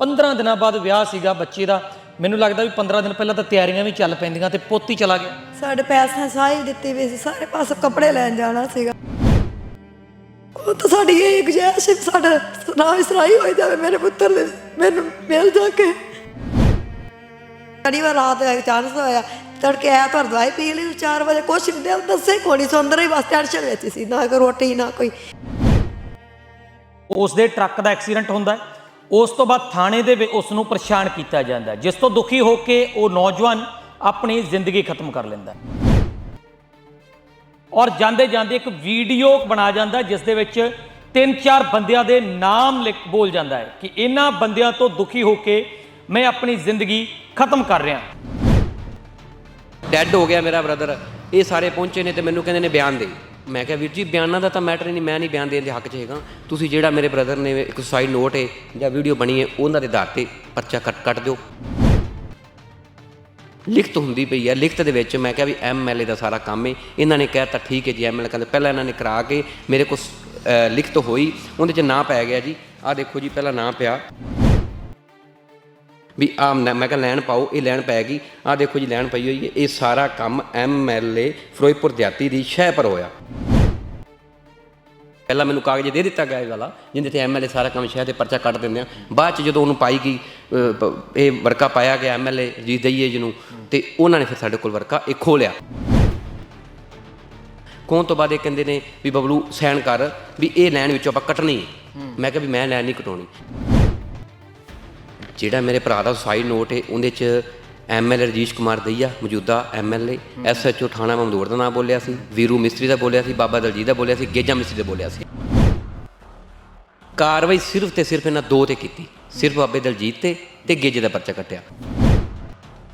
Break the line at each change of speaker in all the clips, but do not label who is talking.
15 ਦਿਨਾਂ ਬਾਅਦ ਵਿਆਹ ਸੀਗਾ ਬੱਚੇ ਦਾ। ਮੈਨੂੰ ਲੱਗਦਾ ਵੀ 15 ਦਿਨ ਪਹਿਲਾਂ ਤਾਂ ਤਿਆਰੀਆਂ ਵੀ ਚੱਲ ਪੈਂਦੀਆਂ ਤੇ ਪੋਤੀ ਚਲਾ ਗਿਆ।
ਸਾਡੇ ਪੈਸੇ ਸਾਈ ਦਿੱਤੇ ਵੀ ਸੀ ਸਾਰੇ ਪਾਸੇ ਕੱਪੜੇ ਲੈਣ ਜਾਣਾ ਸੀਗਾ। ਉਹ ਤਾਂ ਸਾਡੀ ਇਹ ਗੁਜ਼ਾਰਿਸ਼ ਸੀ ਵੀ ਸਾਡਾ ਨਾ ਸਰਾਈ ਹੋ ਜਾਵੇ ਮੇਰੇ ਪੁੱਤਰ ਦੇ ਮੈਨੂੰ ਮਿਲ ਜਾ ਕੇ। ਕੜੀ ਵਾਰ ਰਾਤ ਚਾਂਸ ਹੋਇਆ ਤੜਕੇ ਆਇਆ ਪਰ ਦਵਾਈ ਪੀ ਲਈ 4 ਵਜੇ ਕੁਛ ਨਹੀਂ ਦਿਲ ਦੱਸੇ ਕੋਣੀ ਸੁੰਦਰ ਹੀ ਬਸ ਟੈਨਸ਼ਨ ਵਿੱਚ ਸੀ ਨਾ ਕੋਈ ਰੋਟੀ ਨਾ ਕੋਈ।
ਉਸ ਦੇ ਟਰੱਕ ਦਾ ਐਕਸੀਡੈਂਟ ਹੁੰਦਾ ਹੈ। ਉਸ ਤੋਂ ਬਾਅਦ ਥਾਣੇ ਦੇ ਵਿੱਚ ਉਸ ਨੂੰ ਪਰੇਸ਼ਾਨ ਕੀਤਾ ਜਾਂਦਾ ਜਿਸ ਤੋਂ ਦੁਖੀ ਹੋ ਕੇ ਉਹ ਨੌਜਵਾਨ ਆਪਣੀ ਜ਼ਿੰਦਗੀ ਖਤਮ ਕਰ ਲੈਂਦਾ ਔਰ ਜਾਂਦੇ ਜਾਂਦੇ ਇੱਕ ਵੀਡੀਓ ਬਣਾ ਜਾਂਦਾ ਜਿਸ ਦੇ ਵਿੱਚ ਤਿੰਨ ਚਾਰ ਬੰਦਿਆਂ ਦੇ ਨਾਮ ਲਿਖ ਬੋਲ ਜਾਂਦਾ ਹੈ ਕਿ ਇਹਨਾਂ ਬੰਦਿਆਂ ਤੋਂ ਦੁਖੀ ਹੋ ਕੇ ਮੈਂ ਆਪਣੀ ਜ਼ਿੰਦਗੀ ਖਤਮ ਕਰ ਰਿਹਾ
ਡੈੱਡ ਹੋ ਗਿਆ ਮੇਰਾ ਬ੍ਰਦਰ ਇਹ ਸਾਰੇ ਪਹੁੰਚੇ ਨੇ ਤੇ ਮੈਨੂੰ ਕਹਿੰਦੇ ਨੇ ਬਿਆਨ ਦੇ। ਮੈਂ ਕਿਹਾ, ਵੀਰ ਜੀ, ਬਿਆਨਾਂ ਦਾ ਤਾਂ ਮੈਟਰ ਹੀ ਨਹੀਂ, ਮੈਂ ਨਹੀਂ ਬਿਆਨ ਦੇਣ ਦੇ ਹੱਕ 'ਚ ਹੈਗਾ। ਤੁਸੀਂ ਜਿਹੜਾ ਮੇਰੇ ਬ੍ਰਦਰ ਨੇ ਇੱਕ ਸਾਈਡ ਨੋਟ ਹੈ ਜਾਂ ਵੀਡੀਓ ਬਣੀ ਹੈ ਉਹਨਾਂ ਦੇ ਆਧਾਰ ਤੇ ਪਰਚਾ ਕੱਟ ਕੱਟ ਦਿਓ। ਲਿਖਤ ਹੁੰਦੀ ਪਈ ਹੈ ਲਿਖਤ ਦੇ ਵਿੱਚ ਮੈਂ ਕਿਹਾ ਵੀ ਐਮਐਲਏ ਦਾ ਸਾਰਾ ਕੰਮ ਹੈ ਇਹਨਾਂ ਨੇ ਕਿਹਾ ਤਾਂ ਠੀਕ ਹੈ ਜੀ ਐਮਐਲਏ ਕਹਿੰਦੇ, ਪਹਿਲਾਂ ਇਹਨਾਂ ਨੇ ਕਰਾ ਕੇ ਮੇਰੇ ਕੋਲ ਲਿਖਤ ਹੋਈ, ਉਹਦੇ 'ਚ ਨਾਂ ਪੈ ਗਿਆ ਜੀ। ਆਹ ਦੇਖੋ ਜੀ, ਪਹਿਲਾਂ ਨਾਂ ਪਿਆ। ਵੀ ਆ ਮੈਂ ਕਿਹਾ ਲੈਣ ਪਾਓ ਇਹ ਲੈਣ ਪੈ ਗਈ। ਆ ਦੇਖੋ ਜੀ ਲੈਣ ਪਈ ਹੋਈ ਹੈ। ਇਹ ਸਾਰਾ ਕੰਮ ਐਮਐਲਏ ਫਿਰੋਜ਼ਪੁਰ ਦਿਹਾਤੀ ਦੀ ਸ਼ਹਿ ਪਰ ਹੋਇਆ। ਪਹਿਲਾਂ ਮੈਨੂੰ ਕਾਗਜ਼ ਦੇ ਦਿੱਤਾ ਗਿਆ ਇਹ ਵਾਲਾ ਜਿੰਦੇ ਤੇ ਐਮਐਲਏ ਸਾਰਾ ਕੰਮ ਸ਼ਹਿ ਤੇ ਪਰਚਾ ਕੱਟ ਦਿੰਦੇ ਆ। ਬਾਅਦ ਚ ਜਦੋਂ ਉਹਨੂੰ ਪਾਈ ਗਈ ਇਹ ਵਰਕਾ ਪਾਇਆ ਗਿਆ ਐਮਐਲਏ ਜੀ ਦਈਏ ਜਿਹਨੂੰ ਤੇ ਉਹਨਾਂ ਨੇ ਫਿਰ ਸਾਡੇ ਕੋਲ ਵਰਕਾ ਇਹ ਖੋਲਿਆ। ਕੋਣ ਤੋਂ ਬਾਅਦ ਇਹ ਕਹਿੰਦੇ ਨੇ ਵੀ ਬਬਲੂ ਸਾਈਨ ਕਰ ਵੀ ਇਹ ਲੈਣ ਵਿੱਚੋਂ ਆਪਾਂ ਕੱਟਣੀ। ਮੈਂ ਕਿਹਾ ਵੀ ਮੈਂ ਲੈਣ ਨਹੀਂ ਕਟਾਉਣੀ। ਜਿਹੜਾ ਮੇਰੇ ਭਰਾ ਦਾ ਸੁਸਾਈਡ ਨੋਟ ਹੈ, ਉਹਦੇ ਚ ਐਮਐਲਏ ਰਜੀਸ਼ ਕੁਮਾਰ ਦਈਆ ਮੌਜੂਦਾ ਐਮਐਲਏ ਐਸਐਚਓ ਥਾਣਾ ਮਮਦੂੜ ਦਾ ਨਾਮ ਬੋਲਿਆ ਸੀ, ਵੀਰੂ ਮਿਸਤਰੀ ਦਾ ਬੋਲਿਆ ਸੀ, ਬਾਬਾ ਦਲਜੀਤ ਦਾ ਬੋਲਿਆ ਸੀ, ਗੇਜਾ ਮਿਸਤਰੀ ਦਾ ਬੋਲਿਆ ਸੀ। ਕਾਰਵਾਈ ਸਿਰਫ ਤੇ ਸਿਰਫ ਇਹਨਾਂ ਦੋ ਤੇ ਕੀਤੀ, ਸਿਰਫ ਬਾਬੇ ਦਲਜੀਤ ਤੇ ਤੇ ਗੇਜੇ ਦਾ ਪਰਚਾ ਕੱਟਿਆ।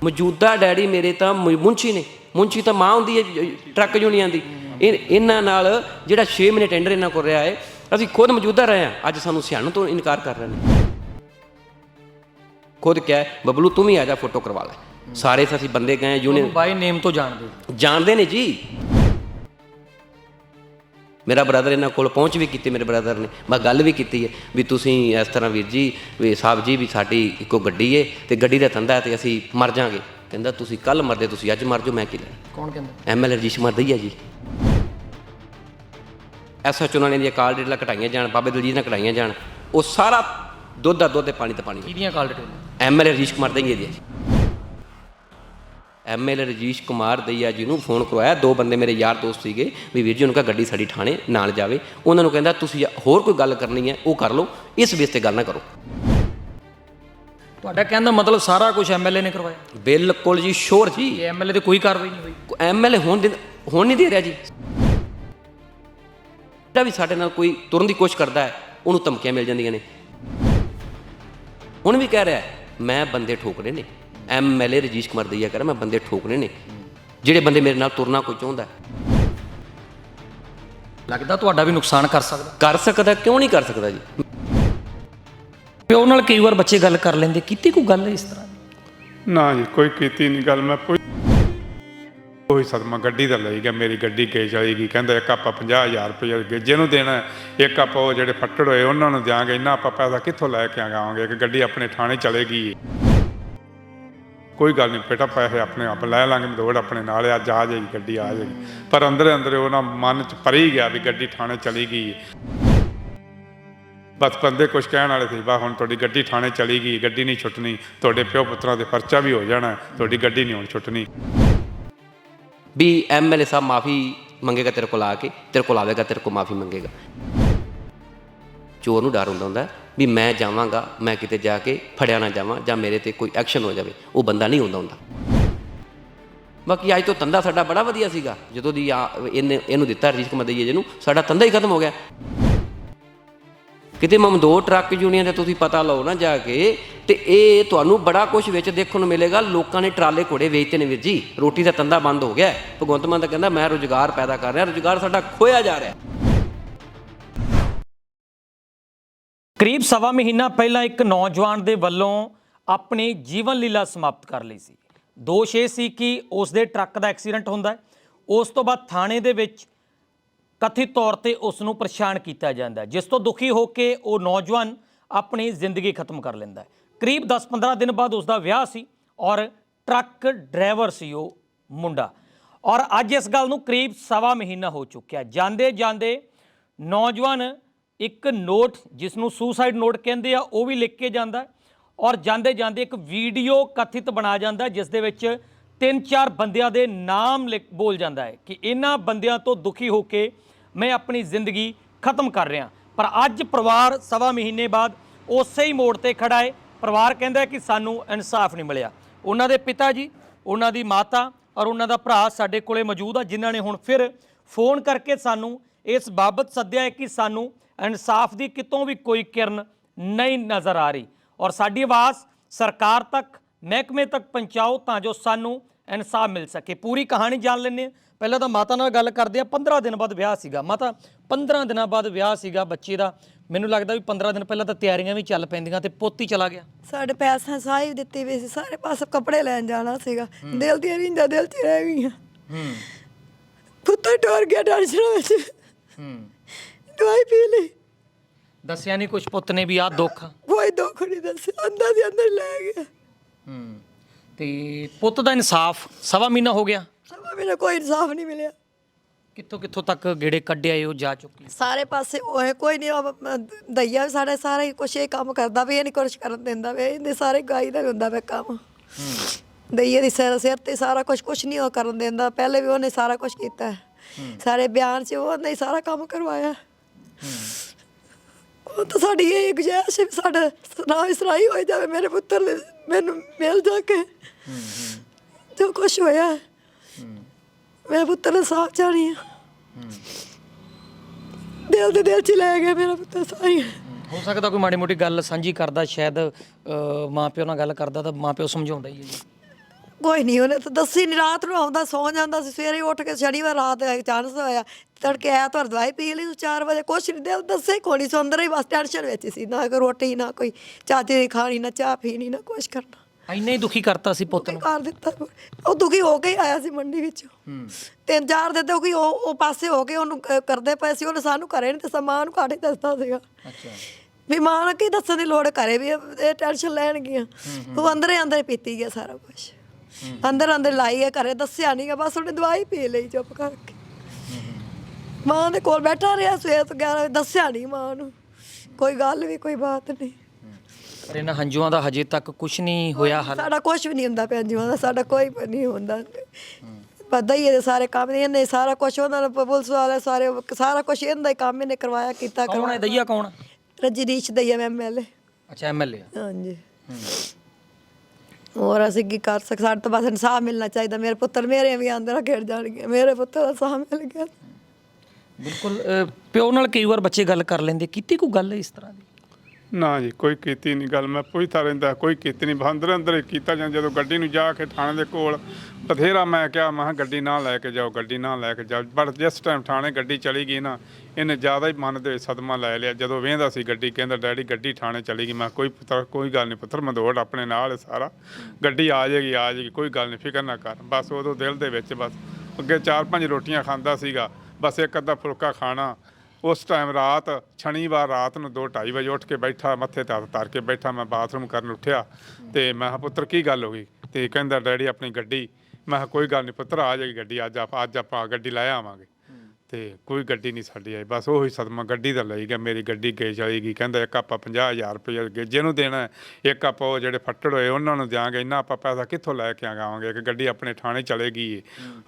ਮੌਜੂਦਾ ਡੈਡੀ ਮੇਰੇ ਤਾਂ ਮੁ- ਨੇ, ਮੁੰਸ਼ੀ ਤਾਂ ਮਾਂ ਹੁੰਦੀ ਹੈ ਟਰੱਕ ਯੂਨੀਅਨ ਦੀ। ਇਹ ਇਹਨਾਂ ਨਾਲ ਜਿਹੜਾ 6 ਮਹੀਨੇ ਟੈਂਡਰ ਇਹਨਾਂ ਕੋਲ ਰਿਹਾ ਹੈ, ਅਸੀਂ ਖੁਦ ਮੌਜੂਦਾ ਰਹੇ ਹਾਂ, ਅੱਜ ਸਾਨੂੰ ਸਿਆਣ ਤੋਂ ਇਨਕਾਰ ਕਰ ਰਹੇ ਨੇ। ਖੁਦ ਕਿਹਾ ਬਬਲੂ ਤੂੰ ਵੀ ਆ ਜਾ ਫੋਟੋ ਕਰਵਾ ਲੈ। ਸਾਰੇ ਅਸੀਂ ਬੰਦੇ ਗਏ ਯੂਨੀਅਨ
ਬਾਈ ਨੇਮ ਤੋਂ ਜਾਣਦੇ।
ਜਾਣਦੇ ਨੇ ਜੀ। ਮੇਰਾ ਬ੍ਰਦਰ ਇਹਨਾਂ ਕੋਲ ਪਹੁੰਚ ਵੀ ਕੀਤੀ ਮੇਰੇ ਬ੍ਰਦਰ ਨੇ। ਮੈਂ ਗੱਲ ਵੀ ਕੀਤੀ ਹੈ ਵੀ ਤੁਸੀਂ ਇਸ ਤਰ੍ਹਾਂ ਵੀਰ ਜੀ ਵੀ ਸਾਹਿਬ ਜੀ ਵੀ ਸਾਡੀ ਇੱਕੋ ਗੱਡੀ ਏ ਤੇ ਗੱਡੀ ਦਾ ਧੰਦਾ ਤੇ ਅਸੀਂ ਮਰ ਜਾਾਂਗੇ। ਕਹਿੰਦਾ ਤੁਸੀਂ ਕੱਲ ਮਰਦੇ ਤੁਸੀਂ ਅੱਜ ਮਰ ਜਾਓ ਮੈਂ ਕੀ ਲੈਣਾ?
ਕੌਣ ਕਹਿੰਦਾ?
ਐਮਐਲਏ ਰਜੀਸ਼ ਕੁਮਾਰ ਦਈਆ ਜੀ। ਐਸਐਚ ਉਹਨਾਂ ਨੇ ਦੀਆਂ ਕਾਲ ਡੇਟਾਂ ਘਟਾਈਆਂ ਜਾਣ ਬਾਬੇ ਦਲਜੀਤ ਨਾਲ ਘਟਾਈਆਂ ਜਾਣ। ਉਹ ਸਾਰਾ ਦੁੱਧ ਦਾ ਦੁੱਧ ਤੇ ਪਾਣੀ ਤੇ ਪਾਣੀ
ਕਿਹਦੀਆਂ call detail
MLA Rajnish Kumar Dahiya ji. MLA Rajnish Kumar Dahiya ਜੀ ਨੂੰ ਫੋਨ ਕਰਵਾਇਆ। ਦੋ ਬੰਦੇ ਮੇਰੇ ਯਾਰ ਦੋਸਤ ਸੀਗੇ। ਵੀ ਵੀਰ ਜੀ ਉਹਨਾਂ ਕਾ ਗੱਡੀ ਸਾਡੀ ਥਾਣੇ ਨਾਲ ਜਾਵੇ। ਉਹਨਾਂ ਨੂੰ ਕਹਿੰਦਾ ਤੁਸੀਂ ਹੋਰ ਕੋਈ ਗੱਲ ਕਰਨੀ ਹੈ ਉਹ ਕਰ ਲਓ। ਇਸ ਬੇਸ ਤੇ ਗੱਲ ਨਾ ਕਰੋ।
ਤੁਹਾਡਾ ਕਹਿਣ ਦਾ ਮਤਲਬ ਸਾਰਾ ਕੁਝ ਐਮਐਲਏ ਨੇ ਕਰਵਾਇਆ?
ਬਿਲਕੁਲ ਜੀ ਸ਼ੋਰ ਜੀ।
ਐਮਐਲਏ ਤੇ ਕੋਈ ਕਾਰਵਾਈ ਨਹੀਂ ਹੋਈ।
ਐਮਐਲਏ ਹੋਣ ਦੇ ਹੋਣ ਨਹੀਂ ਦੇ ਰਿਹਾ ਜੀ। ਜਿਹੜਾ ਵੀ ਸਾਡੇ ਨਾਲ ਕੋਈ ਤੁਰਨ ਦੀ ਕੋਸ਼ਿਸ਼ ਕਰਦਾ ਹੈ ਉਹਨੂੰ ਧਮਕੀਆਂ ਮਿਲ ਜਾਂਦੀਆਂ ਨੇ। ਹੁਣ ਵੀ ਕਹਿ ਰਿਹਾ ਮੈਂ ਬੰਦੇ ਠੋਕਣੇ ਨੇ ਐਮਐਲਏ ਰਜੀਸ਼ ਕੁਮਾਰ ਦਈਆ ਕਰ ਮੈਂ ਬੰਦੇ ਠੋਕਣੇ ਨੇ ਜਿਹੜੇ ਬੰਦੇ ਮੇਰੇ ਨਾਲ ਤੁਰਨਾ ਕੋਈ ਚਾਹੁੰਦਾ ਹੈ।
ਲੱਗਦਾ ਤੁਹਾਡਾ ਵੀ ਨੁਕਸਾਨ ਕਰ ਸਕਦਾ
ਕਰ ਸਕਦਾ ਕਿਉਂ ਨਹੀਂ ਕਰ ਸਕਦਾ ਜੀ
ਪਿਓ ਨਾਲ ਕਈ ਵਾਰ ਬੱਚੇ ਗੱਲ ਕਰ ਲੈਂਦੇ ਕੀਤੀ ਕੋਈ ਗੱਲ ਇਸ ਤਰ੍ਹਾਂ ਦੀ?
ਨਾ ਜੀ ਕੋਈ ਕੀਤੀ ਨਹੀਂ ਗੱਲ ਮੈਂ ਕੋਈ ਕੋਈ ਸਦਮਾ ਗੱਡੀ ਦਾ ਲਈ ਗਿਆ ਮੇਰੀ ਗੱਡੀ ਕੇ ਚਲੀ ਗਈ ਕਹਿੰਦਾ, ਇੱਕ ਆਪਾਂ 50000 ਰੁਪਏ ਗੇਜੇ ਨੂੰ ਦੇਣਾ ਇੱਕ ਆਪਾਂ ਉਹ ਜਿਹੜੇ ਫੱਟੜ ਹੋਏ, ਉਹਨਾਂ ਨੂੰ ਦਿਆਂਗੇ, ਇੰਨਾ ਆਪਾਂ ਪੈਸਾ ਕਿੱਥੋਂ ਲੈ ਕੇ ਆਵਾਂਗੇ ਕਿ ਗੱਡੀ ਆਪਣੇ ਥਾਣੇ ਚਲੇਗੀ ਕੋਈ ਗੱਲ ਨਹੀਂ, ਬੇਟਾ ਪੈਸੇ ਆਪਣੇ ਆਪ ਲੈ ਲਾਂਗੇ ਮਦੋੜ ਆਪਣੇ ਨਾਲ ਅੱਜ ਆ ਜਾਏਗੀ ਗੱਡੀ ਆ ਜਾਏਗੀ ਪਰ ਅੰਦਰ ਅੰਦਰ ਉਹਨਾਂ ਮਨ ਚ ਪਰੀ ਗਿਆ ਵੀ ਗੱਡੀ ਥਾਣੇ ਚਲੀ ਗਈ ਹੈ। ਬਸ ਬੰਦੇ ਕੁਝ ਕਹਿਣ ਵਾਲੇ ਸੀ ਬਾ ਹੁਣ ਤੁਹਾਡੀ ਗੱਡੀ ਥਾਣੇ ਚਲੀ ਗਈ ਗੱਡੀ ਨਹੀਂ ਛੁੱਟਣੀ, ਤੁਹਾਡੇ ਪਿਓ ਪੁੱਤਰਾਂ ਦੇ ਪਰਚਾ ਵੀ ਹੋ ਜਾਣਾ ਤੁਹਾਡੀ ਗੱਡੀ ਨਹੀਂ ਹੁਣ ਛੁੱਟਣੀ।
ਵੀ ਐਮਐਲਏ ਸਾਹਿਬ ਮਾਫੀ ਮੰਗੇਗਾ ਤੇਰੇ ਕੋਲ ਆ ਕੇ, ਤੇਰੇ ਕੋਲ ਆਵੇਗਾ, ਤੇਰੇ ਕੋਲ ਮਾਫੀ ਮੰਗੇਗਾ। ਚੋਰ ਨੂੰ ਡਰ ਹੁੰਦਾ ਹੁੰਦਾ ਵੀ ਮੈਂ ਜਾਵਾਂਗਾ, ਮੈਂ ਕਿਤੇ ਜਾ ਕੇ ਫੜਿਆ ਨਾ ਜਾਵਾਂ ਜਾਂ ਮੇਰੇ ਤੇ ਕੋਈ ਐਕਸ਼ਨ ਹੋ ਜਾਵੇ, ਉਹ ਬੰਦਾ ਨਹੀਂ ਹੁੰਦਾ ਹੁੰਦਾ। ਬਾਕੀ ਅੱਜ ਤੋਂ ਤੰਦਾ ਸਾਡਾ ਬੜਾ ਵਧੀਆ ਸੀਗਾ। ਜਦੋਂ ਦੀ ਆ- ਇਹਨੇ, ਇਹਨੂੰ ਦਿੱਤਾ ਰਜੀਸ਼ ਕੁਮਾਰ ਦਈਏ ਜਿਹਨੂੰ ਸਾਡਾ ਤੰਦਾ ਹੀ ਖਤਮ ਹੋ ਗਿਆ। ਕਿਤੇ ਮਮਦੋ ਟਰੱਕ ਯੂਨੀਅਨ ਦੇ ਤੁਸੀਂ ਪਤਾ ਲਓ ਨਾ ਜਾ ਕੇ, ਤੇ ਇਹ ਤੁਹਾਨੂੰ ਬੜਾ ਕੁਝ ਵਿੱਚ ਦੇਖਣ ਨੂੰ ਮਿਲੇਗਾ। ਲੋਕਾਂ ਨੇ ਟਰਾਲੇ ਘੋੜੇ ਵੇਚਤੇ ਨੇ ਵੀਰ ਜੀ। ਰੋਟੀ ਦਾ ਤੰਦਾ ਬੰਦ ਹੋ ਗਿਆ। ਭਗਵੰਤ ਮਾਨ ਤਾਂ ਕਹਿੰਦਾ, ਮੈਂ ਰੋਜ਼ਗਾਰ ਪੈਦਾ ਕਰ ਰਿਹਾ। ਰੋਜ਼ਗਾਰ ਸਾਡਾ ਖੋਇਆ ਜਾ ਰਿਹਾ
ਕਰੀਬ ਸਵਾ ਮਹੀਨਾ ਪਹਿਲਾਂ ਇੱਕ ਨੌਜਵਾਨ ਦੇ ਵੱਲੋਂ ਆਪਣੀ ਜੀਵਨ ਲੀਲਾ ਸਮਾਪਤ ਕਰ ਲਈ ਸੀ। ਦੋਸ਼ ਇਹ ਸੀ ਕਿ ਉਸ ਦੇ ਟਰੱਕ ਦਾ ਐਕਸੀਡੈਂਟ ਹੁੰਦਾ ਉਸ ਤੋਂ ਬਾਅਦ ਥਾਣੇ ਦੇ ਵਿੱਚ ਕਥਿਤ ਤੌਰ ਤੇ ਉਸ ਨੂੰ ਪਰੇਸ਼ਾਨ ਕੀਤਾ ਜਾਂਦਾ ਹੈ, ਜਿਸ ਤੋਂ ਦੁਖੀ ਹੋ ਕੇ ਉਹ ਨੌਜਵਾਨ ਆਪਣੀ ਜ਼ਿੰਦਗੀ ਖਤਮ ਕਰ ਲੈਂਦਾ ਹੈ। ਕਰੀਬ 10-15 ਦਿਨ ਬਾਅਦ ਉਸ ਦਾ ਵਿਆਹ ਸੀ ਔਰ ਟਰੱਕ ਡਰਾਈਵਰ ਸੀ ਉਹ ਮੁੰਡਾ। ਔਰ ਅੱਜ ਇਸ ਗੱਲ ਨੂੰ ਕਰੀਬ ਸਵਾ ਮਹੀਨਾ ਹੋ ਚੁੱਕਿਆ ਜਾਂਦੇ ਜਾਂਦੇ ਨੌਜਵਾਨ ਇੱਕ ਨੋਟ ਜਿਸ ਨੂੰ ਸੁਸਾਈਡ ਨੋਟ ਕਹਿੰਦੇ ਆ, ਉਹ ਵੀ ਲਿਖ ਕੇ ਜਾਂਦਾ ਔਰ ਜਾਂਦੇ ਜਾਂਦੇ ਇੱਕ ਵੀਡੀਓ ਕਥਿਤ ਬਣਾ ਜਾਂਦਾ ਜਿਸ ਦੇ ਵਿੱਚ ਤਿੰਨ ਚਾਰ ਬੰਦਿਆਂ ਦੇ ਨਾਮ ਲਿਖ ਬੋਲ ਜਾਂਦਾ ਹੈ ਕਿ ਇਹਨਾਂ ਬੰਦਿਆਂ ਤੋਂ ਦੁਖੀ ਹੋ ਕੇ ਮੈਂ ਆਪਣੀ ਜ਼ਿੰਦਗੀ ਖਤਮ ਕਰ ਰਿਹਾ। ਪਰ ਅੱਜ ਪਰਿਵਾਰ ਸਵਾ ਮਹੀਨੇ ਬਾਅਦ ਉਸੇ ਹੀ ਮੋੜ ਤੇ ਖੜਾ ਹੈ ਪਰਿਵਾਰ ਕਹਿੰਦਾ ਕਿ ਸਾਨੂੰ ਇਨਸਾਫ ਨਹੀਂ ਮਿਲਿਆ। ਉਹਨਾਂ ਦੇ ਪਿਤਾ ਜੀ, ਉਹਨਾਂ ਦੀ ਮਾਤਾ ਔਰ ਉਹਨਾਂ ਦਾ ਭਰਾ ਸਾਡੇ ਕੋਲੇ ਮੌਜੂਦ ਆ, ਜਿਨ੍ਹਾਂ ਨੇ ਹੁਣ ਫਿਰ ਫੋਨ ਕਰਕੇ ਸਾਨੂੰ ਇਸ ਬਾਬਤ ਸੱਦਿਆ ਹੈ ਕਿ ਸਾਨੂੰ ਇਨਸਾਫ ਦੀ ਕਿਤੋਂ ਵੀ ਕੋਈ ਕਿਰਨ ਨਹੀਂ ਨਜ਼ਰ ਆ ਰਹੀ। ਔਰ ਸਾਡੀ ਆਵਾਜ਼ ਸਰਕਾਰ ਤੱਕ, ਮਹਿਕਮੇ ਤੱਕ ਪਹੁੰਚਾਓ ਤਾਂ ਜੋ ਸਾਨੂੰ ਇਨਸਾਫ ਮਿਲ ਸਕੇ। ਪੂਰੀ ਕਹਾਣੀ ਜਾਣ ਲੈਂਦੇ ਪਹਿਲਾਂ ਤਾਂ ਮਾਤਾ ਨਾਲ ਗੱਲ ਕਰਦੇ ਆ 15 ਦਿਨ ਬਾਅਦ ਵਿਆਹ ਸੀਗਾ। ਮਾਤਾ 15 ਦਿਨਾਂ ਬਾਅਦ ਵਿਆਹ ਸੀਗਾ ਬੱਚੇ ਦਾ। ਮੈਨੂੰ ਲੱਗਦਾ ਵੀ 15 ਦਿਨ ਪਹਿਲਾਂ ਤਾਂ ਤਿਆਰੀਆਂ ਵੀ ਚੱਲ ਪੈਂਦੀਆਂ ਤੇ ਪੋਤੀ ਚਲਾ ਗਿਆ।
ਸਾਡੇ ਪੈਸੇ ਸਾਹਿਬ ਦਿੱਤੇ ਵੇ ਸੀ। ਸਾਰੇ ਪਾਸੇ ਕੱਪੜੇ ਲੈਣ ਜਾਣਾ ਸੀਗਾ। ਦਿਲ ਦੀਆਂ ਰਿੰਜਾਂ ਦਿਲ 'ਚ ਰਹਿ ਗਈਆਂ।
ਹੂੰ।
ਪੁੱਤਰ ਟੋਰ ਗਿਆ ਟੈਨਸ਼ਨ ਵਿੱਚ।
ਹੂੰ।
ਦਵਾਈ ਪੀ ਲਈ।
ਦੱਸਿਆ ਨਹੀਂ ਕੁਝ ਪੁੱਤ ਨੇ ਵੀ ਆਹ ਦੁੱਖ? ਆ।
ਕੋਈ ਦੁੱਖ ਨਹੀਂ ਦੱਸਿਆ। ਅੰਦਰ ਦੇ ਅੰਦਰ ਲੈ ਗਿਆ।
ਹੂੰ। ਤੇ ਪੁੱਤ ਦਾ ਇਨਸਾਫ ਸਵਾ ਮਹੀਨਾ ਹੋ ਗਿਆ।
ਸਮਾਂ ਮੈਨੂੰ ਕੋਈ ਇਨਸਾਫ ਨਹੀਂ ਮਿਲਿਆ।
ਕਿੱਥੋਂ ਕਿੱਥੋਂ ਤੱਕ ਗੇੜੇ ਕੱਢਿਆ ਉਹ ਜਾ ਚੁੱਕੀ
ਸਾਰੇ ਪਾਸੇ ਉਹ ਕੋਈ ਨਹੀਂ ਦਈਆ ਸਾਡੇ ਸਾਰੇ ਕੁਛ ਇਹ ਕੰਮ ਕਰਦਾ ਵੀ ਇਹ ਨਹੀਂ ਕੁਛ ਕਰਨ ਦਿੰਦਾ ਵੀ ਇਹਦੇ ਸਾਰੇ ਗਾਈ ਦਾ ਹੁੰਦਾ ਵੇ ਕੰਮ। ਦਈਏ ਦੀ ਸਿਰ ਸਿਰ ਤੇ ਸਾਰਾ ਕੁਝ ਕੁਛ ਨਹੀਂ ਉਹ ਕਰਨ ਦਿੰਦਾ ਪਹਿਲੇ ਵੀ ਉਹਨੇ ਸਾਰਾ ਕੁਝ ਕੀਤਾ। ਹੈ। ਸਾਰੇ ਬਿਆਨ 'ਚ ਉਹਨੇ ਹੀ ਸਾਰਾ ਕੰਮ ਕਰਵਾਇਆ। ਉਹ ਤਾਂ ਸਾਡੀ ਇਹ ਗੁਜ਼ਾਰਿਸ਼ ਹੈ ਸਾਡਾ ਸਰਾਹ ਇਸਰਾਈ ਹੋ ਜਾਵੇ ਮੇਰੇ ਪੁੱਤਰ ਮੈਨੂੰ ਮਿਲ ਜਾ ਕੇ। ਜੋ ਕੁਛ ਹੋਇਆ। ਮੇਰੇ ਪੁੱਤਰ ਨੇ ਸਾਫ਼ ਜਾਣੀ ਆ। ਦਿਲ ਦੇ ਦਿਲ ਚ ਲੈ ਗਿਆ ਮੇਰਾ ਪੁੱਤਰ ਸਾਰੀ
ਹੋ ਸਕਦਾ ਕੋਈ ਮਾੜੀ ਮੋਟੀ ਗੱਲ ਸਾਂਝੀ ਕਰਦਾ ਸ਼ਾਇਦ ਅਹ, ਮਾਂ ਪਿਓ ਨਾਲ ਗੱਲ ਕਰਦਾ ਤਾਂ ਮਾਂ ਪਿਓ ਸਮਝਾਉਂਦਾ ਹੀ ਹੈ ਜੀ।
ਕੋਈ ਨਹੀਂ ਉਹਨੇ ਤਾਂ ਦੱਸੀ ਨਹੀਂ ਰਾਤ ਨੂੰ ਆਉਂਦਾ ਸੌ ਜਾਂਦਾ ਸੀ ਸਵੇਰੇ ਉੱਠ ਕੇ ਸ਼ਨੀਵਾਰ ਰਾਤ ਚਾਂਸ ਹੋਇਆ। ਤੜਕੇ ਆਇਆ ਤਾਂ ਦਵਾਈ ਪੀ ਲਈ 4 ਵਜੇ ਕੁਛ ਨਹੀਂ ਦੇ ਦੱਸੇ ਕੋਣੀ ਸੋ ਅੰਦਰ ਹੀ ਬਸ ਟੈਨਸ਼ਨ ਵਿੱਚ ਸੀ ਨਾ ਕੋਈ ਰੋਟੀ ਨਾ ਕੋਈ ਚਾਚੀ ਦੀ ਖਾਣੀ ਨਾ ਚਾਹ ਪੀਣੀ ਨਾ ਕੁਛ ਕਰਨਾ।
ਇੰਨਾ ਹੀ ਦੁਖੀ ਕਰਤਾ ਸੀ ਪੁੱਤ ਨੂੰ?
ਕਰ ਦਿੱਤਾ। ਉਹ ਦੁਖੀ ਹੋ ਕੇ ਹੀ ਆਇਆ ਸੀ ਮੰਡੀ ਵਿੱਚੋਂ। ਤਿੰਨ ਚਾਰ ਦਿਨ ਤੋਂ ਕਿ ਉਹ ਉਹ ਪਾਸੇ ਹੋ ਕੇ ਉਹਨੂੰ ਕ- ਕਰਦੇ ਪਏ ਸੀ। ਉਹਨੇ ਸਾਨੂੰ ਘਰੇ ਨਹੀਂ ਦੱਸਿਆ ਮਾਂ ਨੂੰ ਘਾਟ ਦੱਸਦਾ ਸੀਗਾ।
ਅੱਛਾ।
ਵੀ ਮਾਂ ਨੂੰ ਕੀ ਦੱਸਣ ਦੀ ਲੋੜ ਘਰੇ ਵੀ ਇਹ ਇਹ ਟੈਨਸ਼ਨ ਲੈਣਗੀਆਂ ਉਹ ਅੰਦਰੇ ਅੰਦਰ ਪੀਤੀ ਗਿਆ ਸਾਰਾ ਕੁਝ ਅੰਦਰ ਅੰਦਰ ਲਾਈ ਹੈ ਘਰੇ ਦੱਸਿਆ ਨਹੀਂਗਾ ਬਸ ਉਹਨੇ ਦਵਾਈ ਪੀ ਲਈ ਚੁੱਪ ਕਰਕੇ। ਮਾਂ ਦੇ ਕੋਲ ਬੈਠਾ ਰਿਹਾ ਸਵੇਰ ਤੋਂ 11 ਵਜੇ ਦੱਸਿਆ ਨਹੀਂ ਮਾਂ ਨੂੰ। ਕੋਈ ਗੱਲ ਵੀ ਕੋਈ ਬਾਤ ਨਹੀਂ
ਪਰ ਇਹਨਾਂ ਹੰਝੂਆਂ ਦਾ ਹਜੇ ਤੱਕ ਕੁਝ ਨਹੀਂ ਹੋਇਆ ਹੱਲ।
ਸਾਡਾ ਕੁਝ ਵੀ ਨਹੀਂ ਹੁੰਦਾ ਭੈਣ ਜੀ ਉਹਦਾ ਸਾਡਾ ਕੋਈ ਵੀ ਨਹੀਂ ਹੁੰਦਾ। ਪਤਾ ਹੀ ਹੈ ਸਾਰੇ ਕੰਮ ਇਹਨੇ ਸਾਰਾ ਕੁਝ ਉਹਨਾਂ ਨੇ ਪੁਲਿਸ ਵਾਲੇ ਸਾਰੇ ਸਾਰਾ ਕੁਝ ਇਹਦਾ ਹੀ ਕੰਮ ਇਹਨੇ ਕਰਵਾਇਆ ਕੀਤਾ
ਕੌਣ ਹੈ? ਦਈਆ ਕੌਣ?
ਰਜਨੀਸ਼ ਦਈਆ ਐਮਐਲਏ
ਅੱਛਾ ਐਮਐਲਏ
ਹਾਂਜੀ। ਹੋਰ ਅਸੀਂ ਕੀ ਕਰ ਸਕ ਸਾਡੇ ਤੋਂ ਬਸ ਇਨਸਾਫ ਮਿਲਣਾ ਚਾਹੀਦਾ ਮੇਰੇ ਪੁੱਤਰ ਮੇਰੇ ਵੀ ਅੰਦਰ ਖੇਡ ਜਾਣਗੇ ਮੇਰੇ ਪੁੱਤਰ ਦਾ ਸਾਹ ਮਿਲ ਗਿਆ।
ਬਿਲਕੁਲ ਪਿਓ ਨਾਲ ਕਈ ਵਾਰ ਬੱਚੇ ਗੱਲ ਕਰ ਲੈਂਦੇ ਕੀਤੀ ਕੋਈ ਗੱਲ ਇਸ ਤਰ੍ਹਾਂ ਦੀ?
ਨਾ ਜੀ ਕੋਈ ਕੀਤੀ ਨਹੀਂ ਗੱਲ ਮੈਂ ਪੁੱਛਦਾ ਰਹਿੰਦਾ ਕੋਈ ਕੀਤੀ ਨਹੀਂ। ਅੰਦਰ ਅੰਦਰ ਹੀ ਕੀਤਾ ਜਾਂਦਾ ਜਦੋਂ ਗੱਡੀ ਨੂੰ ਜਾ ਕੇ ਥਾਣੇ ਦੇ ਕੋਲ ਬਥੇਰਾ ਮੈਂ ਕਿਹਾ ਮੈਂ ਕਿਹਾ ਗੱਡੀ ਨਾ ਲੈ ਕੇ ਜਾਓ ਗੱਡੀ ਨਾ ਲੈ ਕੇ ਜਾਓ। ਪਰ ਜਿਸ ਟਾਈਮ ਥਾਣੇ ਗੱਡੀ ਚਲੀ ਗਈ ਨਾ ਇਹਨੇ ਜ਼ਿਆਦਾ ਹੀ ਮਨ ਦੇ ਵਿੱਚ ਸਦਮਾ ਲੈ ਲਿਆ। ਜਦੋਂ ਵੇਂਦਾ ਸੀ ਗੱਡੀ ਕਹਿੰਦਾ ਡੈਡੀ ਗੱਡੀ ਥਾਣੇ ਚਲੀ ਗਈ। ਮੈਂ ਕਿਹਾ, ਕੋਈ ਪੁੱਤਰ ਕੋਈ ਗੱਲ ਨਹੀਂ ਪੁੱਤਰ ਮਦੋੜ ਆਪਣੇ ਨਾਲ ਹੈ ਸਾਰਾ। ਗੱਡੀ ਆ ਜਾਏਗੀ ਆ ਜਾਏਗੀ ਕੋਈ ਗੱਲ ਨਹੀਂ ਫਿਕਰ ਨਾ ਕਰ। ਬਸ ਉਦੋਂ ਦਿਲ ਦੇ ਵਿੱਚ ਬਸ ਅੱਗੇ ਚਾਰ ਪੰਜ ਰੋਟੀਆਂ ਖਾਂਦਾ ਸੀਗਾ। ਬਸ ਇੱਕ ਅੱਧਾ ਫੁਲਕਾ ਖਾਣਾ ਉਸ ਟਾਈਮ ਰਾਤ, ਸ਼ਨੀਵਾਰ ਰਾਤ ਨੂੰ 2:30 ਵਜੇ ਉੱਠ ਕੇ ਬੈਠਾ, ਮੱਥੇ ਤੇ ਹੱਥ ਧਰ ਕੇ ਬੈਠਾ, ਮੈਂ ਬਾਥਰੂਮ ਕਰਨ ਉੱਠਿਆ। ਤੇ ਮੈਂ ਕਿਹਾ, ਪੁੱਤਰ, ਕੀ ਗੱਲ ਹੋ ਗਈ? ਤੇ ਕਹਿੰਦਾ, ਡੈਡੀ, ਆਪਣੀ ਗੱਡੀ। ਮੈਂ ਕਿਹਾ, ਕੋਈ ਗੱਲ ਨਹੀਂ ਪੁੱਤਰ, ਆ ਜਾਏਗੀ ਗੱਡੀ, ਅੱਜ ਆਪ ਅੱਜ ਆਪਾਂ ਗੱਡੀ ਲੈ ਆਵਾਂਗੇ। ਤੇ ਕੋਈ ਗੱਡੀ ਨਹੀਂ ਸਾਡੀ ਆਈ। ਬਸ ਉਹੀ ਸਦਮਾ ਗੱਡੀ ਦਾ ਲਈ ਗਿਆ ਮੇਰੀ ਗੱਡੀ ਗਈ ਚਲੀ ਗਈ ਕਹਿੰਦਾ ਇੱਕ ਆਪਾਂ 50000 ਰੁਪਏ ਗੇਜੇ ਨੂੰ ਦੇਣਾ ਹੈ, ਇੱਕ ਆਪਾਂ ਉਹ ਜਿਹੜੇ ਫੱਟੜ ਹੋਏ ਉਹਨਾਂ ਨੂੰ ਦਿਆਂਗੇ ਇੰਨਾ ਆਪਾਂ ਪੈਸਾ ਕਿੱਥੋਂ ਲੈ ਕੇ ਆਵਾਂਗੇ? ਇੱਕ ਗੱਡੀ ਆਪਣੇ ਥਾਣੇ ਚਲੇਗੀ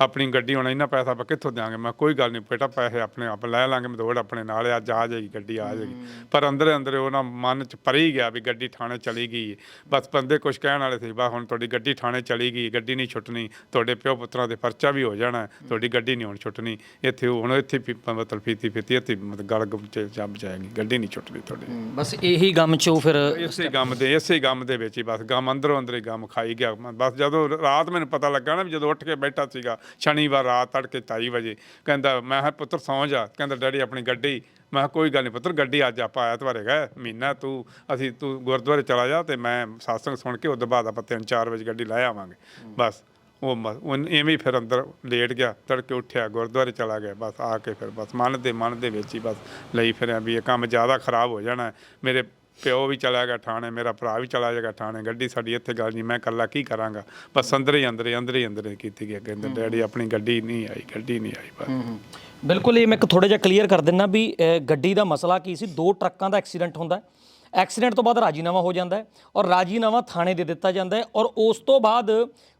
ਆਪਣੀ ਗੱਡੀ ਹੁਣ ਇੰਨਾ ਪੈਸਾ ਆਪਾਂ ਕਿੱਥੋਂ ਦਿਆਂਗੇ? ਮੈਂ ਕੋਈ ਗੱਲ ਨਹੀਂ ਬੇਟਾ ਪੈਸੇ ਆਪਣੇ ਆਪ ਲੈ ਲਾਂਗੇ ਮਦੋੜ ਆਪਣੇ ਨਾਲ ਹੈ, ਅੱਜ ਆ ਜਾਏਗੀ ਗੱਡੀ ਆ ਜਾਏਗੀ। ਪਰ ਅੰਦਰ ਅੰਦਰ ਉਹਨਾਂ ਮਨ ਚ ਪਰੀ ਗਿਆ ਵੀ ਗੱਡੀ ਥਾਣੇ ਚਲੀ ਗਈ ਹੈ। ਬਸ ਬੰਦੇ ਕੁਝ ਕਹਿਣ ਵਾਲੇ ਸੀ ਬਸ ਹੁਣ ਤੁਹਾਡੀ ਗੱਡੀ ਥਾਣੇ ਚਲੀ ਗਈ ਗੱਡੀ ਨਹੀਂ ਛੁੱਟਣੀ ਤੁਹਾਡੇ ਪਿਓ ਪੁੱਤਰਾਂ ਦੇ ਪਰਚਾ ਵੀ ਹੋ ਜਾਣਾ ਹੈ, ਤੁਹਾਡੀ ਗੱਡੀ ਨਹੀਂ ਹੁਣ ਛੁੱਟਣੀ ਇੱਥੇ ਹੁਣ ਇੱਥੇ ਵੀ ਮਤਲਬ ਫੀਤੀ ਫੀਤੀ ਇੱਥੇ ਮਤਲਬ ਗਲ ਚ ਜੰਮ ਜਾਏਗੀ ਗੱਡੀ ਨਹੀਂ ਛੁੱਟਣੀ ਤੁਹਾਡੀ।
ਬਸ ਇਹੀ ਗਮ ਚੋਂ ਫਿਰ
ਇਸੇ ਗਮ ਦੇ ਇਸੇ ਗਮ ਦੇ ਵਿੱਚ ਹੀ ਬਸ ਗਮ ਅੰਦਰੋਂ ਅੰਦਰ ਹੀ ਗਮ ਖਾਈ ਗਿਆ। ਮੈਂ ਬਸ ਜਦੋਂ ਰਾਤ ਮੈਨੂੰ ਪਤਾ ਲੱਗਾ ਨਾ ਵੀ ਜਦੋਂ ਉੱਠ ਕੇ ਬੈਠਾ ਸੀਗਾ ਸ਼ਨੀਵਾਰ ਰਾਤ ਤੜਕੇ 2:30 ਵਜੇ ਕਹਿੰਦਾ ਮੈਂ ਕਿਹਾ ਪੁੱਤਰ ਸੌਂ ਜਾ। ਕਹਿੰਦਾ ਡੈਡੀ ਆਪਣੀ ਗੱਡੀ। ਮੈਂ ਕਿਹਾ ਕੋਈ ਗੱਲ ਨਹੀਂ ਪੁੱਤਰ ਗੱਡੀ ਅੱਜ ਆਪਾਂ ਐਤਵਾਰ ਹੈਗਾ ਮਹੀਨਾ ਤੂੰ ਅਸੀਂ ਤੂੰ ਗੁਰਦੁਆਰੇ ਚਲਾ ਜਾ ਤੇ ਮੈਂ satsang ਸੁਣ ਕੇ ਉਦੋਂ ਬਾਅਦ ਆਪਾਂ 3-4 ਵਜੇ ਗੱਡੀ ਲੈ ਆਵਾਂਗੇ। ਬਸ। ਉਹ ਮ- ਉਹ ਐਵੇਂ ਹੀ ਫਿਰ ਅੰਦਰ ਲੇਟ ਗਿਆ ਤੜਕੇ ਉੱਠਿਆ ਗੁਰਦੁਆਰੇ ਚਲਾ ਗਿਆ ਬਸ ਆ ਕੇ ਫਿਰ ਬਸ ਮਨ ਦੇ ਮਨ ਦੇ ਵਿੱਚ ਹੀ ਬਸ ਲਈ ਫਿਰਿਆ ਵੀ ਇਹ ਕੰਮ ਜ਼ਿਆਦਾ ਖਰਾਬ ਹੋ ਜਾਣਾ। ਹੈ। ਮੇਰੇ ਪਿਓ ਵੀ ਚਲਾ ਗਿਆ ਥਾਣੇ ਮੇਰਾ ਭਰਾ ਵੀ ਚਲਾ ਜਾਏਗਾ ਥਾਣੇ ਗੱਡੀ ਸਾਡੀ ਇੱਥੇ ਗੱਲ ਨਹੀਂ ਮੈਂ ਇਕੱਲਾ ਕੀ ਕਰਾਂਗਾ? ਬਸ ਅੰਦਰ ਹੀ ਅੰਦਰ ਹੀ ਅੰਦਰ ਹੀ ਅੰਦਰ ਹੀ ਕੀਤੀ ਗਈ ਕਹਿੰਦੇ ਡੈਡੀ ਆਪਣੀ ਗੱਡੀ ਨਹੀਂ ਆਈ ਗੱਡੀ ਨਹੀਂ ਆਈ ਬਸ।
ਬਿਲਕੁਲ ਇਹ ਮੈਂ ਇੱਕ ਥੋੜਾ ਜਿਹਾ ਕਲੀਅਰ ਕਰ ਦਿੰਨਾ ਵੀ ਅਹ, ਗੱਡੀ ਦਾ ਮਸਲਾ ਕੀ ਸੀ? ਦੋ ਟਰੱਕਾਂ ਦਾ ਐਕਸੀਡੈਂਟ ਹੁੰਦਾ ਐਕਸੀਡੈਂਟ ਤੋਂ ਬਾਅਦ ਰਾਜੀਨਾਮਾ ਹੋ ਜਾਂਦਾ ਹੈ ਔਰ ਰਾਜੀਨਾਮਾ ਥਾਣੇ ਦੇ ਦਿੱਤਾ ਜਾਂਦਾ ਹੈ ਔਰ ਉਸ ਤੋਂ ਬਾਅਦ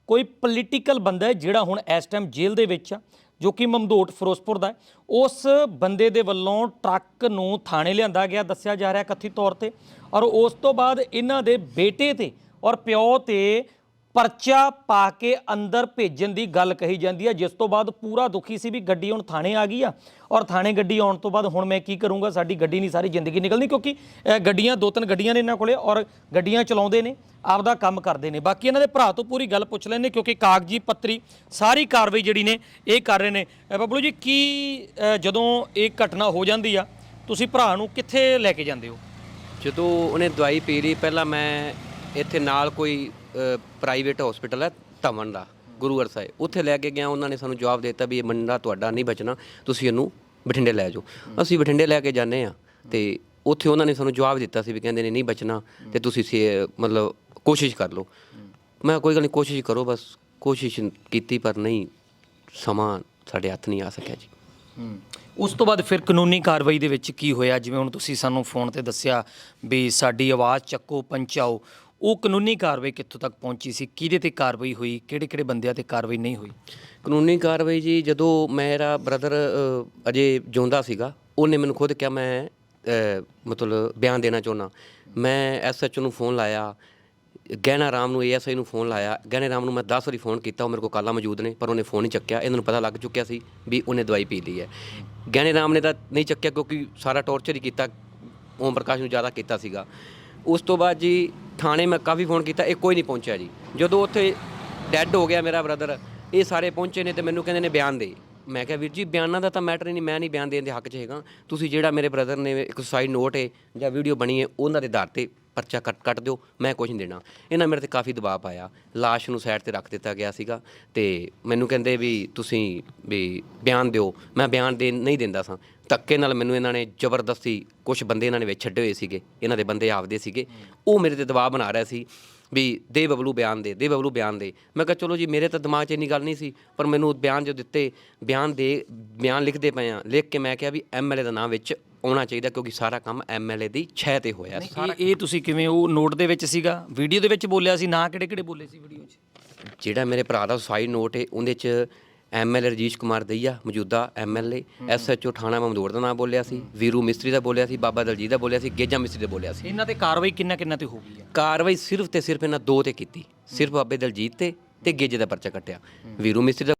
ਕੋਈ ਪੋਲੀਟੀਕਲ ਬੰਦਾ ਹੈ ਜਿਹੜਾ ਹੁਣ ਇਸ ਟਾਈਮ ਜੇਲ੍ਹ ਦੇ ਵਿੱਚ ਆ, ਜੋ ਕਿ ਮਮਦੋਟ ਫਿਰੋਜ਼ਪੁਰ ਦਾ ਹੈ, ਉਸ ਬੰਦੇ ਦੇ ਵੱਲੋਂ ਟਰੱਕ ਨੂੰ ਥਾਣੇ ਲਿਆਂਦਾ ਗਿਆ, ਦੱਸਿਆ ਜਾ ਰਿਹਾ ਕਥਿਤ ਤੌਰ ਤੇ ਔਰ ਉਸ ਤੋਂ ਬਾਅਦ ਇਹਨਾਂ ਦੇ ਬੇਟੇ ਤੇ ਔਰ ਪਿਓ ਤੇ ਪਰਚਾ ਪਾ ਕੇ ਅੰਦਰ ਭੇਜਣ ਦੀ ਗੱਲ ਕਹੀ ਜਾਂਦੀ ਹੈ ਜਿਸ ਤੋਂ ਬਾਅਦ ਪੂਰਾ ਦੁਖੀ ਸੀ ਵੀ ਗੱਡੀ ਹੁਣ ਥਾਣੇ ਆ ਗਈ ਆ। ਔਰ ਥਾਣੇ ਗੱਡੀ ਆਉਣ ਤੋਂ ਬਾਅਦ ਹੁਣ ਮੈਂ ਕੀ ਕਰੂੰਗਾ ਸਾਡੀ ਗੱਡੀ ਨਹੀਂ ਸਾਰੀ ਜ਼ਿੰਦਗੀ ਨਿਕਲਣੀ ਕਿਉਂਕਿ ਗੱਡੀਆਂ ਦੋ ਤਿੰਨ ਗੱਡੀਆਂ ਨੇ ਇਹਨਾਂ ਕੋਲੇ ਔਰ ਗੱਡੀਆਂ ਚਲਾਉਂਦੇ ਨੇ ਆਪਦਾ ਕੰਮ ਕਰਦੇ ਨੇ। ਬਾਕੀ ਇਹਨਾਂ ਦੇ ਭਰਾ ਤੋਂ ਪੂਰੀ ਗੱਲ ਪੁੱਛ ਲੈਣੇ ਕਿਉਂਕਿ ਕਾਗਜ਼ੀ ਪੱਤਰੀ ਸਾਰੀ ਕਾਰਵਾਈ ਜਿਹੜੀ ਨੇ ਇਹ ਕਰ ਰਹੇ ਨੇ। ਅ, ਬੱਬਲੂ ਜੀ ਕੀ ਜਦੋਂ ਇਹ ਘਟਨਾ ਹੋ ਜਾਂਦੀ ਆ ਤੁਸੀਂ ਭਰਾ ਨੂੰ ਕਿੱਥੇ ਲੈ ਕੇ ਜਾਂਦੇ ਹੋ?
ਜਦੋਂ ਉਹਨੇ ਦਵਾਈ ਪੀ ਲਈ ਪਹਿਲਾਂ ਮੈਂ ਇੱਥੇ ਨਾਲ ਕੋਈ ਪ੍ਰਾਈਵੇਟ ਹਸਪੀਟਲ ਹੈ ਧਵਨ ਦਾ, ਗੁਰੂ ਗੁਰੂਵਰ ਸਾਹਿਬ। ਉੱਥੇ ਲੈ ਕੇ ਗਿਆ, ਉਹਨਾਂ ਨੇ ਸਾਨੂੰ ਜਵਾਬ ਦੇ ਦਿੱਤਾ ਵੀ ਇਹ ਮੰਡਾ ਤੁਹਾਡਾ ਨਹੀਂ ਬਚਣਾ, ਤੁਸੀਂ ਇਹਨੂੰ ਬਠਿੰਡੇ ਲੈ ਜਾਓ। ਅਸੀਂ ਬਠਿੰਡੇ ਲੈ ਕੇ ਜਾਂਦੇ ਆ ਤੇ ਉੱਥੇ ਉਹਨਾਂ ਨੇ ਸਾਨੂੰ ਜਵਾਬ ਦਿੱਤਾ ਸੀ ਵੀ ਕਹਿੰਦੇ ਨੇ ਨਹੀਂ ਬਚਣਾ ਤੇ ਤੁਸੀਂ ਸੇ- ਮਤਲਬ ਕੋਸ਼ਿਸ਼ ਕਰ ਲਓ। ਮੈਂ ਕੋਈ ਗੱਲ ਨਹੀਂ, ਕੋਸ਼ਿਸ਼ ਕਰੋ ਬਸ, ਕੋਸ਼ਿਸ਼ ਕੀਤੀ ਪਰ ਨਹੀਂ, ਸਮਾਂ ਸਾਡੇ ਹੱਥ ਨਹੀਂ ਆ ਸਕਿਆ ਜੀ।
ਉਸ ਤੋਂ ਬਾਅਦ ਫਿਰ ਕਾਨੂੰਨੀ ਕਾਰਵਾਈ ਦੇ ਵਿੱਚ ਕੀ ਹੋਇਆ? ਜਿਵੇਂ ਹੁਣ ਤੁਸੀਂ ਸਾਨੂੰ ਫੋਨ ਤੇ ਦੱਸਿਆ ਵੀ ਸਾਡੀ ਆਵਾਜ਼ ਚੱਕੋ, ਪਹੁੰਚਾਓ। ਉਹ ਕਾਨੂੰਨੀ ਕਾਰਵਾਈ ਕਿੱਥੋਂ ਤੱਕ ਪਹੁੰਚੀ ਸੀ? ਕਿਹਦੇ ਤੇ ਕਾਰਵਾਈ ਹੋਈ? ਕਿਹੜੇ ਕਿਹੜੇ ਬੰਦਿਆਂ ਤੇ ਕਾਰਵਾਈ ਨਹੀਂ ਹੋਈ?
ਕਾਨੂੰਨੀ ਕਾਰਵਾਈ ਜੀ, ਜਦੋਂ ਮੇਰਾ ਬ੍ਰਦਰ ਅਜੇ ਜਿਉਂਦਾ ਸੀਗਾ, ਉਹਨੇ ਮੈਨੂੰ ਖੁਦ ਕਿਹਾ, ਮੈਂ ਮਤਲਬ ਬਿਆਨ ਦੇਣਾ ਚਾਹੁੰਦਾ। ਮੈਂ ਐਸਐਚ ਨੂੰ ਫੋਨ ਲਾਇਆ, ਗਹਿਣਾ ਰਾਮ ਨੂੰ ਏਐਸਆਈ ਨੂੰ ਫੋਨ ਲਾਇਆ। ਗਹਿਣੇ ਰਾਮ ਨੂੰ ਮੈਂ 10 ਵਾਰੀ ਫੋਨ ਕੀਤਾ, ਉਹ ਮੇਰੇ ਕੋਲ ਕਾਲਾ ਮੌਜੂਦ ਨੇ, ਪਰ ਉਹਨੇ ਫੋਨ ਨਹੀਂ ਚੱਕਿਆ। ਇਹਨਾਂ ਨੂੰ ਪਤਾ ਲੱਗ ਚੁੱਕਿਆ ਸੀ ਵੀ ਉਹਨੇ ਦਵਾਈ ਪੀ ਲਈ ਹੈ। ਗਹਿਣੇ ਰਾਮ ਨੇ ਤਾਂ ਨਹੀਂ ਚੱਕਿਆ, ਕਿਉਂਕਿ ਸਾਰਾ ਟੌਰਚਰ ਹੀ ਕੀਤਾ, ਓਮ ਪ੍ਰਕਾਸ਼ ਨੂੰ ਜ਼ਿਆਦਾ ਕੀਤਾ ਸੀਗਾ। ਉਸ ਤੋਂ ਬਾਅਦ ਜੀ ਥਾਣੇ ਮੈਂ ਕਾਫੀ ਫੋਨ ਕੀਤਾ, ਇਹ ਕੋਈ ਨਹੀਂ ਪਹੁੰਚਿਆ ਜੀ। ਜਦੋਂ ਉੱਥੇ ਡੈੱਡ ਹੋ ਗਿਆ ਮੇਰਾ ਬ੍ਰਦਰ ਇਹ ਸਾਰੇ ਪਹੁੰਚੇ ਨੇ ਤੇ ਮੈਨੂੰ ਕਹਿੰਦੇ ਨੇ ਬਿਆਨ ਦੇ। ਮੈਂ ਕਿਹਾ, ਵੀਰ ਜੀ, ਬਿਆਨਾਂ ਦਾ ਤਾਂ ਮੈਟਰ ਹੀ ਨਹੀਂ, ਮੈਂ ਨਹੀਂ ਬਿਆਨ ਦੇਣ ਦੇ ਹੱਕ 'ਚ ਹੈਗਾ। ਤੁਸੀਂ ਜਿਹੜਾ ਮੇਰੇ ਬ੍ਰਦਰ ਨੇ ਇੱਕ ਸੁਸਾਈਡ ਨੋਟ ਹੈ ਜਾਂ ਵੀਡੀਓ ਬਣੀ ਹੈ ਉਹਨਾਂ ਦੇ ਆਧਾਰ ਤੇ ਪਰਚਾ ਕੱਟ ਕੱਟ ਦਿਓ, ਮੈਂ ਕੁਝ ਨਹੀਂ ਦੇਣਾ। ਇਹਨਾਂ ਮੇਰੇ ਤੇ ਕਾਫੀ ਦਬਾਅ ਪਾਇਆ। ਲਾਸ਼ ਨੂੰ ਸਾਈਡ ਤੇ ਰੱਖ ਦਿੱਤਾ ਗਿਆ ਸੀਗਾ ਤੇ ਮੈਨੂੰ ਕਹਿੰਦੇ ਵੀ ਤੁਸੀਂ ਵੀ ਬਿਆਨ ਦਿਓ। ਮੈਂ ਬਿਆਨ ਦੇ ਨਹੀਂ ਦਿੰਦਾ ਸਾਂ। ਧੱਕੇ ਨਾਲ ਮੈਨੂੰ ਇਹਨਾਂ ਨੇ ਜ਼ਬਰਦਸਤੀ ਕੁਝ ਬੰਦੇ ਇਹਨਾਂ ਨੇ ਵਿੱਚ ਛੱਡੇ ਹੋਏ ਸੀਗੇ ਇਹਨਾਂ ਦੇ ਬੰਦੇ ਆਪਦੇ ਸੀਗੇ। ਉਹ ਮੇਰੇ ਤੇ ਦਬਾਅ ਬਣਾ ਰਿਹਾ ਸੀ ਵੀ ਦੇ ਬਬਲੂ ਬਿਆਨ ਦੇ ਦੇ ਬਬਲੂ ਬਿਆਨ ਦੇ। ਮੈਂ ਕਿਹਾ ਚਲੋ ਜੀ ਮੇਰੇ ਤਾਂ ਦਿਮਾਗ 'ਚ ਇੰਨੀ ਗੱਲ ਨਹੀਂ ਸੀ ਪਰ ਮੈਨੂੰ ਬਿਆਨ ਜੋ ਦਿੱਤੇ ਬਿਆਨ ਦੇ ਬਿਆਨ ਲਿਖਦੇ ਪਏ ਆ ਲਿਖ ਕੇ ਮੈਂ ਕਿਹਾ ਵੀ ਐਮਐਲਏ ਦਾ ਨਾਮ ਵਿੱਚ ਆਉਣਾ ਚਾਹੀਦਾ ਕਿਉਂਕਿ ਸਾਰਾ ਕੰਮ ਐਮਐਲਏ ਦੀ ਛੇ ਤੇ ਹੋਇਆ
ਇਹ ਇਹ ਤੁਸੀਂ ਕਿਵੇਂ ਉਹ ਨੋਟ ਦੇ ਵਿੱਚ ਸੀਗਾ? ਵੀਡੀਓ ਦੇ ਵਿੱਚ ਬੋਲਿਆ ਸੀ ਨਾ ਕਿਹੜੇ ਕਿਹੜੇ ਬੋਲੇ ਸੀ ਵੀਡੀਓ 'ਚ?
ਜਿਹੜਾ ਮੇਰੇ ਭਰਾ ਦਾ ਸੁਸਾਈਡ ਨੋਟ ਹੈ ਉਹਦੇ 'ਚ ਐਮਐਲਏ ਰਜੀਸ਼ ਕੁਮਾਰ ਦਈਆ ਮੌਜੂਦਾ ਐਮਐਲਏ ਐਸਐਚਓ ਥਾਣਾ ਮਮਦੂਰ ਦਾ ਨਾਮ ਬੋਲਿਆ ਸੀ ਵੀਰੂ ਮਿਸਤਰੀ ਦਾ ਬੋਲਿਆ ਸੀ ਬਾਬਾ ਦਲਜੀਤ ਦਾ ਬੋਲਿਆ ਸੀ ਗੇਜਾ ਮਿਸਤਰੀ ਦਾ ਬੋਲਿਆ ਸੀ।
ਇਹਨਾਂ ਤੇ ਕਾਰਵਾਈ ਕਿੰਨਾ ਕਿੰਨਾ ਤੇ ਹੋ ਗਈ ਆ?
ਕਾਰਵਾਈ ਸਿਰਫ ਤੇ ਸਿਰਫ ਇਹਨਾਂ ਦੋ ਤੇ ਕੀਤੀ ਸਿਰਫ ਬਾਬੇ ਦਲਜੀਤ ਤੇ ਤੇ ਗੇਜੇ ਦਾ ਪਰਚਾ ਕੱਟਿਆ। ਵੀਰੂ ਮਿਸਤਰੀ ਦਾ